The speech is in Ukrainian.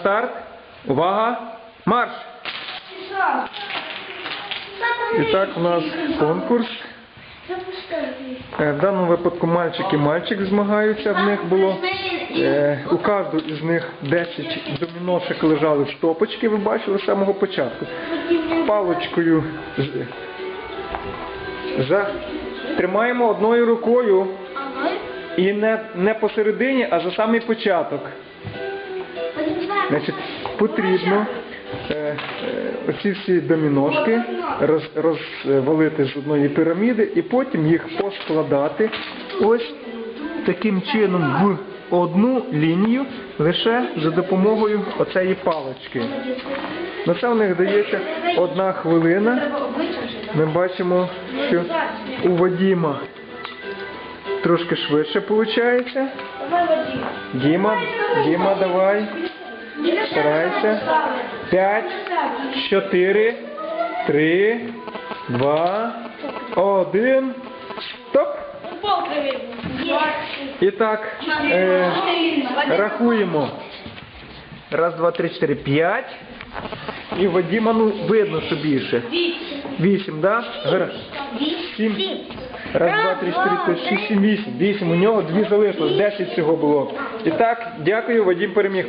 Старт. Увага. Марш! І так у нас конкурс. Е, В даному випадку мальчик і мальчик змагаються. В них було е, у кожного із них 10 доміношек лежали в стопочці, ви бачили з самого початку. Палочкою за... тримаємо одною рукою і не, не посередині, а за самий початок. Значить, потрібно е, е, оці всі доміношки роз, розвалити з одної піраміди і потім їх поскладати ось таким чином в одну лінію лише за допомогою оцеї палички. На це в них дається одна хвилина. Ми бачимо, що у Вадіма трошки швидше виходить. Діма, Діма, давай. Старайся. П'ять, чотири, три, два, один. Стоп. І так, е, рахуємо. Раз, два, три, чотири, п'ять. І Вадіма, ну, видно, що більше. Вісім, да? Гра- Сім. Раз, два, три, чотири, п'ять, шість, сім, вісім. Вісім. У нього дві залишилось, десять всього було. І так, дякую, Вадім переміг.